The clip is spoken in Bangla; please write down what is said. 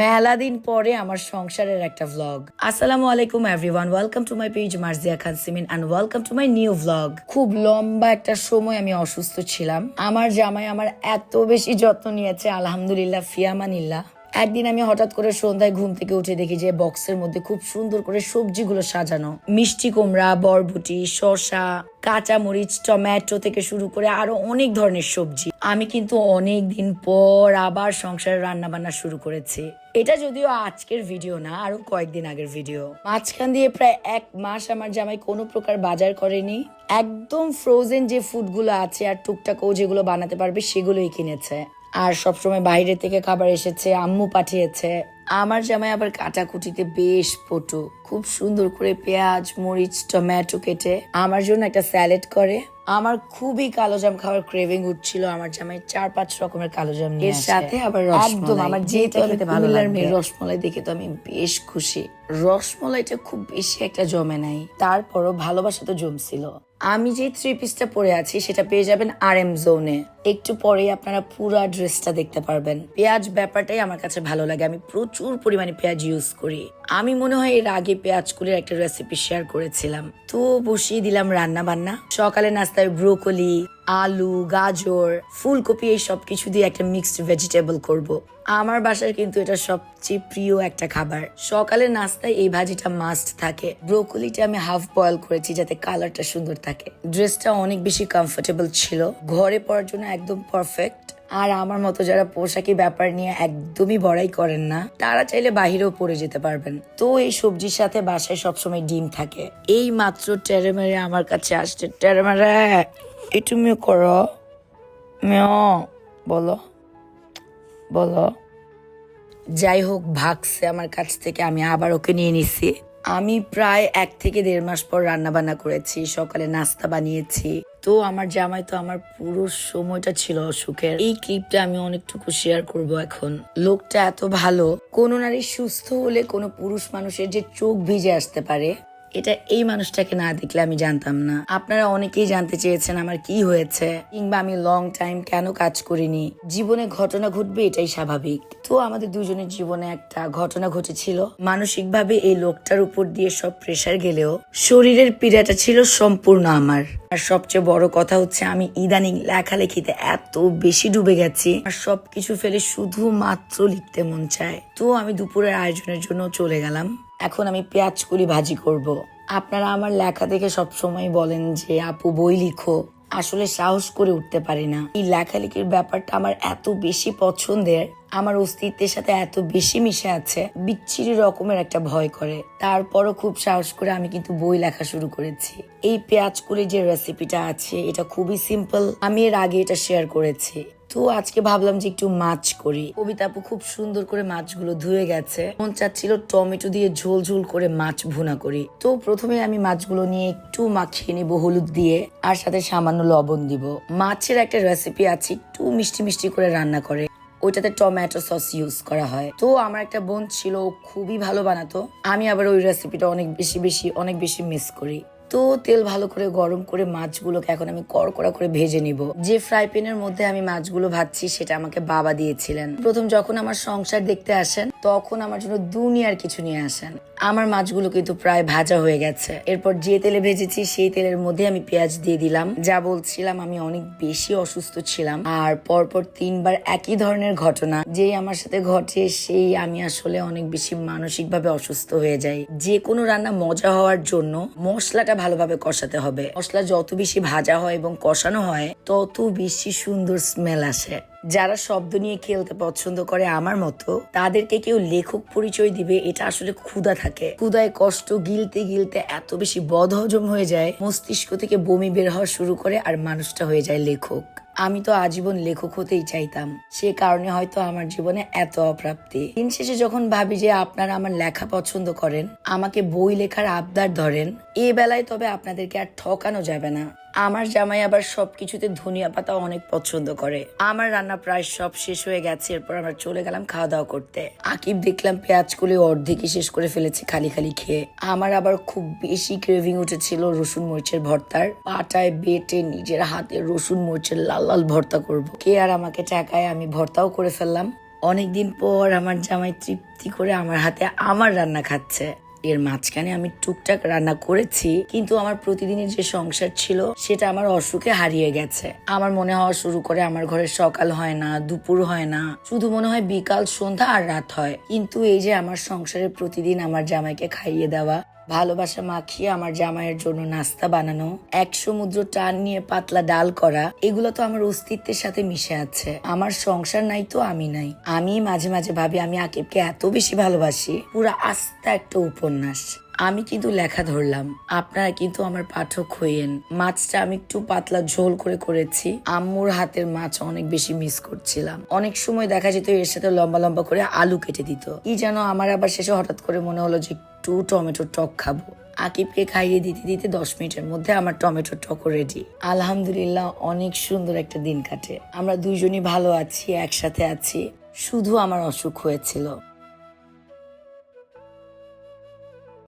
মেলা দিন পরে আমার সংসারের একটা ভ্লগ আসসালামু আলাইকুম everyone welcome to my page Marzia Khan Simin and welcome to my new vlog খুব লম্বা একটা সময় আমি অসুস্থ ছিলাম। আমার জামাই আমার এত বেশি যত্ন নিয়েছে, আলহামদুলিল্লাহ ফিয়ামানিল্লাহ একদিন আমি হঠাৎ করে সন্ধ্যায় ঘুম থেকে উঠে দেখি যে বক্সের মধ্যে খুব সুন্দর করে সবজিগুলো সাজানো। মিষ্টি কুমড়া, বরবটি, শসা কাঁচা মরিচ টমেটো থেকে শুরু করে আরও অনেক ধরনের সবজি। আমি কিন্তু অনেক দিন পর আবার সংসারে রান্না বান্না শুরু করেছি। এটা যদিও আজকের ভিডিও না, আরও কয়েকদিন আগের ভিডিও। মাঝখান দিয়ে প্রায় এক মাস আমার জামাই কোনো প্রকার বাজার করেনি। একদম ফ্রোজেন যে ফুডগুলো আছে আর টুকটাক ও যেগুলো বানাতে পারবে সেগুলোই কিনেছে। আর সবসময় বাইরে থেকে খাবার এসেছে আম্মু পাঠিয়েছে। আমার জামাই আবার কাটাকুটিতে বেশ পটু। খুব সুন্দর করে পেঁয়াজ মরিচ টমেটো কেটে আমার জন্য একটা স্যালাড করে। আমার খুবই কালো জাম খাওয়ার ক্রেভিং উঠছিল আমার জামাই। চার পাঁচ রকমের কালো জাম নিয়ে এর সাথে আবার একদম আমার যেটা যেটা খেতে ভালো লাগবে। রসমলাই দেখে তো আমি বেশ খুশি। রসমলাইটা খুব বেশি একটা জমে নাই তারপরও ভালোবাসা তো জমছিল। আমি যে থ্রি পিসটা পরে আছি, সেটা পেয়ে যাবেন আর এম জোনে একটু পরেই আপনারা পুরো ড্রেসটা দেখতে পারবেন। পেঁয়াজ ব্যাপারটাই আমার কাছে ভালো লাগে। আমি প্রচুর পরিমাণে পেঁয়াজ ইউজ করি। আমি মনে হয় এর আগে পেঁয়াজ কুলির একটা রেসিপি শেয়ার করেছিলাম। তো বসিয়ে দিলাম রান্না বান্না সকালে নাস্তায় ব্রোকলি আলু, গাজর, ফুলকপি, এই সব কিছু দিয়ে একটা মিক্সড ভেজিটেবল করব। আমার বাসার কিন্তু এটা সবচেয়ে প্রিয় একটা খাবার। সকালে নাস্তায় এই ভাজিটা মাস্ট থাকে। ব্রোকলিটা আমি হাফ বয়েল করেছি যাতে কালারটা সুন্দর থাকে। ড্রেসটা অনেক বেশি কমফোর্টেবল ছিল। ঘরে পরার জন্য একদম পারফেক্ট আর আমার মতো যারা পোশাকি ব্যাপার নিয়ে একদমই বড়াই করেন না, তারা চাইলে বাহিরেও পরে যেতে পারবেন। তো এই সবজির সাথে বাসায় সবসময় ডিম থাকে। এই মাত্র টেরেমেরে আমার কাছে আসছে। টেরেমেরে! একটু মেয়ে করো। মেয় বলো। বলো। যাই হোক, ভাগছে আমার কাছ থেকে, আমি আবার ওকে নিয়ে নিছি। আমি প্রায় এক থেকে দেড় মাস পর রান্না বান্না করেছি, সকালে নাস্তা বানিয়েছি। তো আমার জামাই তো আমার পুরো সময়টা ছিল অসুখের। এই ক্লিপটা আমি অনেকটুকু শেয়ার করব এখন। লোকটা এত ভালো, কোনো নারী সুস্থ হলে কোনো পুরুষ মানুষের যে চোখ ভিজে আসতে পারে এটা এই মানুষটাকে না দেখলে আমি জানতাম না। আপনারা অনেকেই জানতে চেয়েছেন আমার কি হয়েছে, কিংবা আমি লং টাইম কেন কাজ করিনি। জীবনে ঘটনা ঘটবে এটাই স্বাভাবিক। তো আমাদের দুজনের জীবনে একটা ঘটনা ঘটেছিল। মানসিকভাবে এই লোকটার উপর দিয়ে সব প্রেসার গেলেও শরীরের পীড়াটা ছিল সম্পূর্ণ আমার। আর সবচেয়ে বড় কথা হচ্ছে আমি ইদানিং লেখালেখিতে এত বেশি ডুবে গেছি, আর সবকিছু ফেলে শুধুমাত্র লিখতে মন চায়। তো আমি দুপুরের আয়োজনের জন্য চলে গেলাম। এখন আমি পেঁয়াজ কুলি ভাজি করব। আপনারা আমার লেখা দেখে সবসময় বলেন যে, আপু, বই লিখো। আসলে সাহস করে উঠতে পারি না। এই লেখালেখির ব্যাপারটা আমার এত বেশি পছন্দের, আমার অস্তিত্বের সাথে এত বেশি মিশে আছে, বিচ্ছিরি রকমের একটা ভয় করে। তারপরও খুব সাহস করে আমি কিন্তু বই লেখা শুরু করেছি। এই পেঁয়াজ কুলির যে রেসিপিটা আছে, এটা খুবই সিম্পল আমি এর আগে এটা শেয়ার করেছি। তো আজকে ভাবলাম যে একটু মাছ করি। কবিতা আপু খুব সুন্দর করে মাছগুলো ধুয়ে গেছে। মন চাচ্ছিল টমেটো দিয়ে ঝোল ঝোল করে মাছ ভুনা করি। তো প্রথমে আমি মাছগুলো নিয়ে একটু মাখিয়ে নিব হলুদ দিয়ে, আর সাথে সামান্য লবণ দিব। মাছের একটা রেসিপি আছে, একটু মিষ্টি মিষ্টি করে রান্না করে। ওইটাতে টমেটো সস ইউজ করা হয়। তো আমার একটা বোন ছিল খুবই ভালো বানাতো। আমি আবার ওই রেসিপিটা অনেক বেশি বেশি, অনেক বেশি মিস করি। তো তেল ভালো করে, গরম করে মাছগুলোকে এখন আমি কড়কড়া করে ভেজে নিব। যে ফ্রাই প্যানের মধ্যে আমি মাছগুলো ভাজছি, সেটা আমাকে বাবা দিয়েছিলেন। প্রথম যখন আমার সংসার দেখতে আসেন, তখন আমার জন্য দুনিয়ার কিছু নিয়ে আসেন। আমার মাছগুলো কিন্তু প্রায় ভাজা হয়ে গেছে। এরপর যে তেলে ভেজেছি, সেই তেলের মধ্যে আমি পেঁয়াজ দিয়ে দিলাম। যা বলছিলাম, আমি অনেক বেশি অসুস্থ ছিলাম। আর পরপর তিনবার একই ধরনের ঘটনা, যেই আমার সাথে ঘটে, সেই আমি আসলে অনেক বেশি মানসিকভাবে অসুস্থ হয়ে যাই। যে কোনো রান্না মজা হওয়ার জন্য মশলাটা ভালোভাবে কষাতে হবে। মশলা যত বেশি ভাজা হয় এবং কষানো হয়, তত বেশি সুন্দর স্মেল আসে। যারা শব্দ নিয়ে খেলতে পছন্দ করে আমার মতো, তাদেরকে কেউ লেখক পরিচয় দিবে, এটা আসলে ক্ষুধা থাকে। ক্ষুধায় কষ্ট গিলতে গিলতে এত বেশি বদহজম হয়ে যায়, মস্তিষ্ক থেকে বমি বের হওয়া শুরু করে আর মানুষটা হয়ে যায় লেখক। আমি তো আজীবন লেখক হতেই চাইতাম। সে কারণে হয়তো আমার জীবনে এত অপ্রাপ্তি। দিন শেষে যখন ভাবি যে আপনারা আমার লেখা পছন্দ করেন, আমাকে বই লেখার আবদার ধরেন, এ বেলায় তবে আপনাদেরকে আর ঠকানো যাবে না। আমার জামাই আবার সব কিছুতে ধনিয়া পাতা অনেক পছন্দ করে। আমার রান্না প্রায় সব শেষ হয়ে গেছে, এরপর আমরা চলে গেলাম খাওয়া দাওয়া করতে। আকিব দেখলাম পেঁয়াজ কুলি অর্ধেকই শেষ করে ফেলেছে খালি খালি খেয়ে। আমার আবার খুব বেশি ক্রেভিং উঠেছিল রসুন মরিচের ভর্তার। পাটায় বেটে নিজের হাতে রসুন মরিচের লাল লাল ভর্তা করব। কে আর আমাকে টাকায় আমি ভর্তাও করে ফেললাম। অনেকদিন পর আমার জামাই তৃপ্তি করে আমার হাতে আমার রান্না খাচ্ছে। এর মাঝখানে আমি টুকটাক রান্না করেছি, কিন্তু আমার প্রতিদিনের যে সংসার ছিল, সেটা আমার অসুখে হারিয়ে গেছে। আমার মনে হওয়া শুরু করে আমার ঘরে সকাল হয় না, দুপুর হয় না। শুধু মনে হয় বিকাল, সন্ধ্যা আর রাত হয়। কিন্তু এই যে আমার সংসারে প্রতিদিন আমার জামাইকে খাইয়ে দেওয়া ভালোবাসা মাখিয়ে আমার জামাইয়ের জন্য নাস্তা বানানো, এক সমুদ্র টান নিয়ে পাতলা ডাল করা, এগুলো তো আমার অস্তিত্বের সাথে মিশে আছে। আমার সংসার নাই তো আমি নাই। আমি মাঝে মাঝে ভাবি আমি আকিবকে এত বেশি ভালোবাসি, পুরো আস্তা একটা উপন্যাস। আমি কিন্তু লেখা ধরলাম, আপনারা কিন্তু আমার পাঠক হইয়েন। মাছটা আমি একটু পাতলা ঝোল করে করেছি, আম্মুর হাতের মাছ অনেক বেশি মিস করছিলাম। অনেক সময় দেখা যেত এর সাথে লম্বা লম্বা করে আলু কেটে দিত। কি যেন আমার আবার শেষে হঠাৎ করে মনে হলো যে একটু টমেটোর টক খাব। আকিবকে খাইয়ে দিতে দিতে দশ মিনিটের মধ্যে আমার টমেটো টক রেডি আলহামদুলিল্লাহ, অনেক সুন্দর একটা দিন কাটে। আমরা দুইজনই ভালো আছি, একসাথে আছি। শুধু আমার অসুখ হয়েছিল।